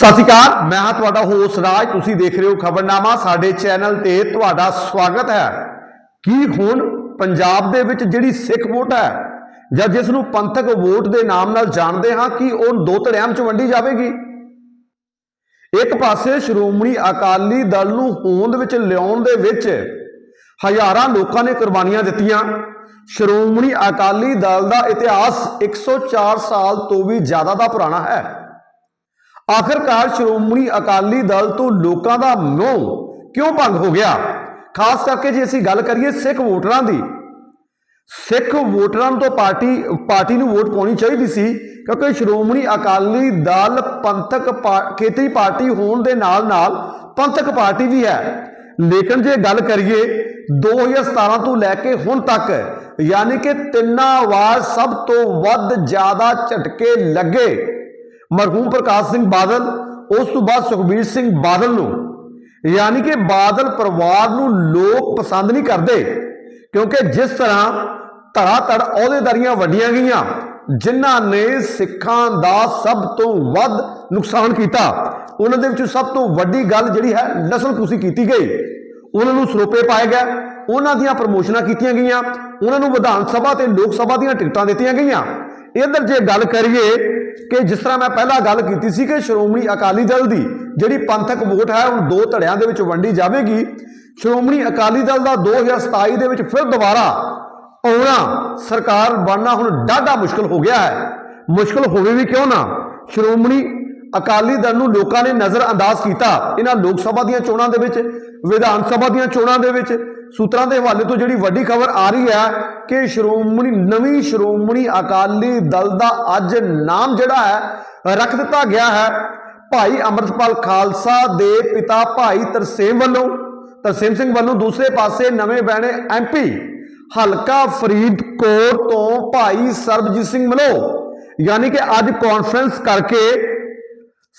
ਸਤਿ ਸ਼੍ਰੀ ਅਕਾਲ, ਮੈਂ ਹਾਂ ਤੁਹਾਡਾ ਹੋਸ ਰਾਜ, ਤੁਸੀਂ ਦੇਖ ਰਹੇ ਹੋ ਖਬਰਨਾਮਾ, ਸਾਡੇ ਚੈਨਲ ਤੇ ਤੁਹਾਡਾ ਸਵਾਗਤ ਹੈ। ਕੀ ਹੁਣ ਪੰਜਾਬ ਦੇ ਵਿੱਚ ਜਿਹੜੀ ਸਿੱਖ ਵੋਟ ਹੈ, ਜਾਂ ਜਿਸ ਨੂੰ ਪੰਥਕ ਵੋਟ ਦੇ ਨਾਮ ਨਾਲ ਜਾਣਦੇ ਹਾਂ, ਕਿ ਉਹ ਦੋ ਧੜਿਆਂ ਵਿੱਚ ਵੰਡੀ ਜਾਵੇਗੀ? ਇੱਕ ਪਾਸੇ ਸ਼੍ਰੋਮਣੀ ਅਕਾਲੀ ਦਲ ਨੂੰ ਹੋਂਦ ਵਿੱਚ ਲਿਆਉਣ ਦੇ ਵਿੱਚ ਹਜ਼ਾਰਾਂ ਲੋਕਾਂ ਨੇ ਕੁਰਬਾਨੀਆਂ ਦਿੱਤੀਆਂ। ਸ਼੍ਰੋਮਣੀ ਅਕਾਲੀ ਦਲ ਦਾ ਇਤਿਹਾਸ 104 ਸਾਲ ਤੋਂ ਵੀ ਜ਼ਿਆਦਾ ਦਾ ਪੁਰਾਣਾ ਹੈ। ਆਖਰਕਾਰ ਸ਼੍ਰੋਮਣੀ ਅਕਾਲੀ ਦਲ ਤੋਂ ਲੋਕਾਂ ਦਾ ਮੋਹ ਕਿਉਂ ਭੰਗ ਹੋ ਗਿਆ? ਖਾਸ ਕਰਕੇ ਜੇ ਅਸੀਂ ਗੱਲ ਕਰੀਏ ਸਿੱਖ ਵੋਟਰਾਂ ਦੀ। ਸਿੱਖ ਵੋਟਰਾਂ ਨੂੰ ਤਾਂ ਪਾਰਟੀ ਪਾਰਟੀ ਨੂੰ ਵੋਟ ਪਾਉਣੀ ਚਾਹੀਦੀ ਸੀ ਕਿਉਂਕਿ ਸ਼੍ਰੋਮਣੀ ਅਕਾਲੀ ਦਲ ਪੰਥਕ ਪਾ- ਖੇਤਰੀ ਪਾਰਟੀ ਹੋਣ ਦੇ ਨਾਲ ਨਾਲ ਪੰਥਕ ਪਾਰਟੀ ਵੀ ਹੈ। ਲੇਕਿਨ ਜੇ ਗੱਲ ਕਰੀਏ 2017 ਤੋਂ ਲੈ ਕੇ ਹੁਣ ਤੱਕ, ਯਾਨੀ ਕਿ ਤਿੰਨਾਂ ਵਾਰ ਸਭ ਤੋਂ ਵੱਧ ਜ਼ਿਆਦਾ ਝਟਕੇ ਲੱਗੇ ਮਰਹੂਮ ਪ੍ਰਕਾਸ਼ ਸਿੰਘ ਬਾਦਲ, ਉਸ ਤੋਂ ਬਾਅਦ ਸੁਖਬੀਰ ਸਿੰਘ ਬਾਦਲ ਨੂੰ। ਯਾਨੀ ਕਿ ਬਾਦਲ ਪਰਿਵਾਰ ਨੂੰ ਲੋਕ ਪਸੰਦ ਨਹੀਂ ਕਰਦੇ, ਕਿਉਂਕਿ ਜਿਸ ਤਰ੍ਹਾਂ ਧੜਾ ਧੜ ਅਹੁਦੇਦਾਰੀਆਂ ਵੱਡੀਆਂ ਗਈਆਂ, ਜਿਨ੍ਹਾਂ ਨੇ ਸਿੱਖਾਂ ਦਾ ਸਭ ਤੋਂ ਵੱਧ ਨੁਕਸਾਨ ਕੀਤਾ। ਉਹਨਾਂ ਦੇ ਵਿੱਚੋਂ ਸਭ ਤੋਂ ਵੱਡੀ ਗੱਲ ਜਿਹੜੀ ਹੈ, ਨਸਲਕੁਸ਼ੀ ਕੀਤੀ ਗਈ। ਉਹਨਾਂ ਨੂੰ ਸਰੋਪੇ ਪਾਏ ਗਏ, ਉਹਨਾਂ ਦੀਆਂ ਪ੍ਰਮੋਸ਼ਨਾਂ ਕੀਤੀਆਂ ਗਈਆਂ, ਉਹਨਾਂ ਨੂੰ ਵਿਧਾਨ ਸਭਾ ਤੇ ਲੋਕ ਸਭਾ ਦੀਆਂ ਟਿਕਟਾਂ ਦਿੱਤੀਆਂ ਗਈਆਂ। ਇਧਰ ਜੇ ਗੱਲ ਕਰੀਏ ਕਿ ਜਿਸ ਤਰ੍ਹਾਂ ਮੈਂ ਪਹਿਲਾਂ ਗੱਲ ਕੀਤੀ ਸੀ ਕਿ ਸ਼੍ਰੋਮਣੀ ਅਕਾਲੀ ਦਲ ਦੀ ਜਿਹੜੀ ਪੰਥਕ ਵੋਟ ਹੈ, ਹੁਣ ਦੋ ਧੜਿਆਂ ਦੇ ਵਿੱਚ ਵੰਡੀ ਜਾਵੇਗੀ। ਸ਼੍ਰੋਮਣੀ ਅਕਾਲੀ ਦਲ ਦਾ 2027 ਦੇ ਵਿੱਚ ਫਿਰ ਦੁਬਾਰਾ ਆਉਣਾ ਸਰਕਾਰ ਬਣਨਾ ਹੁਣ ਡਾਢਾ ਮੁਸ਼ਕਲ ਹੋ ਗਿਆ ਹੈ। ਮੁਸ਼ਕਲ ਹੋਵੇ ਵੀ ਕਿਉਂ ਨਾ? ਸ਼੍ਰੋਮਣੀ ਅਕਾਲੀ ਦਲ ਨੂੰ ਲੋਕਾਂ ਨੇ ਨਜ਼ਰਅੰਦਾਜ਼ ਕੀਤਾ ਇਹਨਾਂ ਲੋਕ ਸਭਾ ਦੀਆਂ ਚੋਣਾਂ ਦੇ ਵਿੱਚ, ਵਿਧਾਨ ਸਭਾ ਦੀਆਂ ਚੋਣਾਂ ਦੇ ਵਿੱਚ। ਸੂਤਰਾਂ ਦੇ ਹਵਾਲੇ ਤੋਂ ਜਿਹੜੀ ਵੱਡੀ ਖਬਰ ਆ ਰਹੀ ਹੈ ਕਿ ਸ਼੍ਰੋਮਣੀ, ਨਵੀਂ ਸ਼੍ਰੋਮਣੀ ਅਕਾਲੀ ਦਲ ਦਾ ਅੱਜ ਨਾਮ ਜਿਹੜਾ ਹੈ, ਰੱਖ ਦਿੱਤਾ ਗਿਆ ਹੈ। ਭਾਈ ਅਮਰਤਪਾਲ ਖਾਲਸਾ ਦੇ ਪਿਤਾ ਭਾਈ ਤਰਸੇਮ ਵੱਲੋਂ, ਤਰਸੇਮ ਸਿੰਘ ਵੱਲੋਂ ਦੂਸਰੇ ਪਾਸੇ ਨਵੇਂ ਬਣੇ ਐਮਪੀ ਹਲਕਾ ਫਰੀਦਕੋਟ ਤੋਂ ਭਾਈ ਸਰਬਜੀਤ ਸਿੰਘ ਵੱਲੋਂ। ਯਾਨੀ ਕਿ ਅੱਜ ਕਾਨਫਰੰਸ ਕਰਕੇ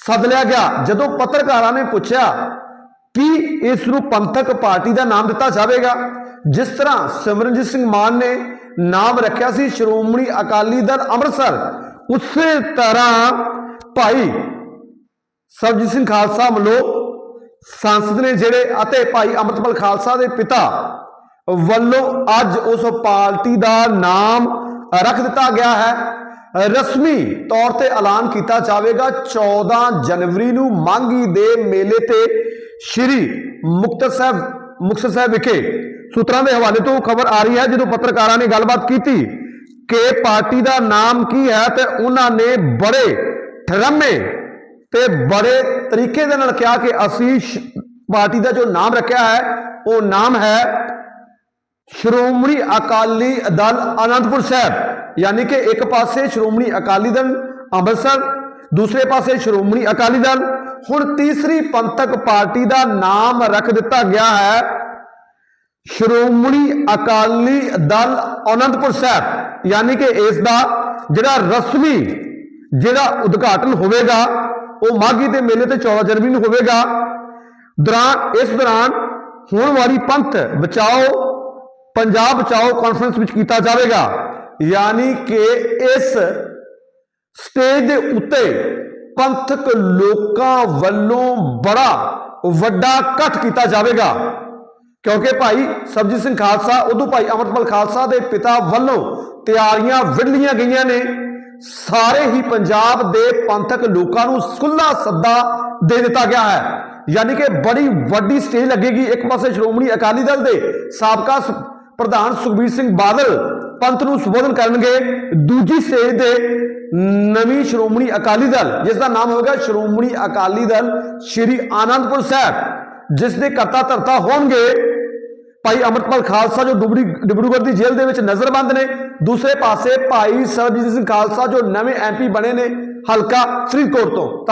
ਸੱਦ ਲਿਆ ਗਿਆ। ਜਦੋਂ ਪੱਤਰਕਾਰਾਂ ਨੇ ਪੁੱਛਿਆ ਕਿ ਇਸ ਨੂੰ ਪੰਥਕ ਪਾਰਟੀ ਦਾ ਨਾਮ ਦਿੱਤਾ ਜਾਵੇਗਾ, ਜਿਸ ਤਰ੍ਹਾਂ ਸਿਮਰਨਜੀਤ ਸਿੰਘ ਮਾਨ ਨੇ ਨਾਮ ਰੱਖਿਆ ਸੀ ਸ਼੍ਰੋਮਣੀ ਅਕਾਲੀ ਦਲ ਅੰਮ੍ਰਿਤਸਰ, ਉਸੇ ਤਰ੍ਹਾਂ ਭਾਈ ਸਰਬਜੀਤ ਸਿੰਘ ਖਾਲਸਾ ਵੱਲੋਂ ਸੰਸਦ ਨੇ ਜਿਹੜੇ ਅਤੇ ਭਾਈ ਅੰਮ੍ਰਿਤਪਾਲ ਖਾਲਸਾ ਦੇ ਪਿਤਾ ਵੱਲੋਂ ਅੱਜ ਉਸ ਪਾਰਟੀ ਦਾ ਨਾਮ ਰੱਖ ਦਿੱਤਾ ਗਿਆ ਹੈ। ਰਸਮੀ ਤੌਰ ਤੇ ਐਲਾਨ ਕੀਤਾ ਜਾਵੇਗਾ। 14 ਜਨਵਰੀ ਨੂੰ ਮਾਂਗੀ ਦੇ ਮੇਲੇ ਤੇ ਸ਼੍ਰੀ ਮੁਕਤਸਰ ਸਾਹਿਬ ਮੁਕਤਸਰ ਸਾਹਿਬ ਵਿਖੇ ਸੂਤਰਾਂ ਦੇ ਹਵਾਲੇ ਤੋਂ ਖਬਰ ਆ ਰਹੀ ਹੈ, ਜਦੋਂ ਪੱਤਰਕਾਰਾਂ ਨੇ ਗੱਲਬਾਤ ਕੀਤੀ ਕਿ ਪਾਰਟੀ ਦਾ ਨਾਮ ਕੀ ਹੈ ਤੇ ਉਹਨਾਂ ਨੇ ਬੜੇ ਠਰਮੇ ਤੇ ਬੜੇ ਤਰੀਕੇ ਦੇ ਨਾਲ ਕਿਹਾ ਕਿ ਅਸੀਂ ਪਾਰਟੀ ਦਾ ਜੋ ਨਾਮ ਰੱਖਿਆ ਹੈ, ਉਹ ਨਾਮ ਹੈ ਸ਼੍ਰੋਮਣੀ ਅਕਾਲੀ ਦਲ ਆਨੰਦਪੁਰ ਸਾਹਿਬ, ਯਾਨੀ ਕਿ ਇੱਕ ਪਾਸੇ ਸ਼੍ਰੋਮਣੀ ਅਕਾਲੀ ਦਲ ਅੰਮ੍ਰਿਤਸਰ, ਦੂਸਰੇ ਪਾਸੇ ਸ਼੍ਰੋਮਣੀ ਅਕਾਲੀ ਦਲ। ਹੁਣ ਤੀਸਰੀ ਪੰਥਕ ਪਾਰਟੀ ਦਾ ਨਾਮ ਰੱਖ ਦਿੱਤਾ ਗਿਆ ਹੈ ਸ਼੍ਰੋਮਣੀ ਅਕਾਲੀ ਦਲ ਆਨੰਦਪੁਰ ਸਾਹਿਬ, ਯਾਨੀ ਕਿ ਇਸ ਦਾ ਜਿਹੜਾ ਰਸਮੀ ਜਿਹੜਾ ਉਦਘਾਟਨ ਹੋਵੇਗਾ, ਉਹ ਮਾਘੀ ਦੇ ਮੇਲੇ ਤੇ 14 ਜਨਵਰੀ ਨੂੰ ਹੋਵੇਗਾ। ਦੌਰਾਨ, ਇਸ ਦੌਰਾਨ ਹੋਣ ਵਾਲੀ ਪੰਥ ਬਚਾਓ ਪੰਜਾਬ ਬਚਾਓ ਕਾਨਫਰੰਸ ਵਿੱਚ ਕੀਤਾ ਜਾਵੇਗਾ। ਯਾਨੀ ਕਿ ਇਸ ਸਟੇਜ ਦੇ ਉੱਤੇ ਪੰਥਕ ਲੋਕਾਂ ਵੱਲੋਂ ਬੜਾ ਵੱਡਾ ਇਕੱਠ ਕੀਤਾ ਜਾਵੇਗਾ। ਕਿਉਂਕਿ ਭਾਈ ਸਰਬਜੀਤ ਸਿੰਘ ਖਾਲਸਾ, ਉਦੋਂ ਭਾਈ ਅਮਰਪਾਲ ਖਾਲਸਾ ਦੇ ਪਿਤਾ ਵੱਲੋਂ ਤਿਆਰੀਆਂ ਵਿੜਲੀਆਂ ਗਈਆਂ ਨੇ। ਸਾਰੇ ਹੀ ਪੰਜਾਬ ਦੇ ਪੰਥਕ ਲੋਕਾਂ ਨੂੰ ਸੁੱਲਾ ਸੱਦਾ ਦੇ ਦਿੱਤਾ ਗਿਆ ਹੈ। ਯਾਨੀ ਕਿ ਬੜੀ ਵੱਡੀ ਸਟੇਜ ਲੱਗੇਗੀ। ਇੱਕ ਪਾਸੇ ਸ਼੍ਰੋਮਣੀ ਅਕਾਲੀ ਦਲ ਦੇ ਸਾਬਕਾ ਪ੍ਰਧਾਨ ਸੁਖਬੀਰ ਸਿੰਘ ਬਾਦਲ ਪੰਥ ਨੂੰ ਸੰਬੋਧਨ ਕਰਨਗੇ। ਦੂਜੀ ਸਟੇਜ ਤੇ ਨਵੀਂ ਸ਼੍ਰੋਮਣੀ ਅਕਾਲੀ ਦਲ ਜਿਸ ਦਾ ਨਾਮ ਹੋਵੇਗਾ ਸ਼੍ਰੋਮਣੀ ਅਕਾਲੀ ਦਲ ਸ਼੍ਰੀ ਆਨੰਦਪੁਰ ਸਾਹਿਬ ਜਿਸ ਦੇ ਕਰਤਾ ਧਰਤਾ ਹੋਣਗੇ। ਭਾਈ ਅਮਰਪਾਲ ਖਾਲਸਾ ਜੋ ਡੁਬੜੀ ਡਿਬਰੂਗੜ੍ਹ ਦੀ ਜੇਲ੍ਹ ਦੇ ਵਿੱਚ ਨਜ਼ਰਬੰਦ ਨੇ। ਦੂਸਰੇ ਪਾਸੇ ਭਾਈ ਸਰਬਜੀਤ ਸਿੰਘ ਖਾਲਸਾ ਜੋ ਨਵੇਂ ਐਮਪੀ ਬਣੇ ਨੇ, ਹਲਕਾ ਫਰੀਦਕੋਟ ਤੋਂ।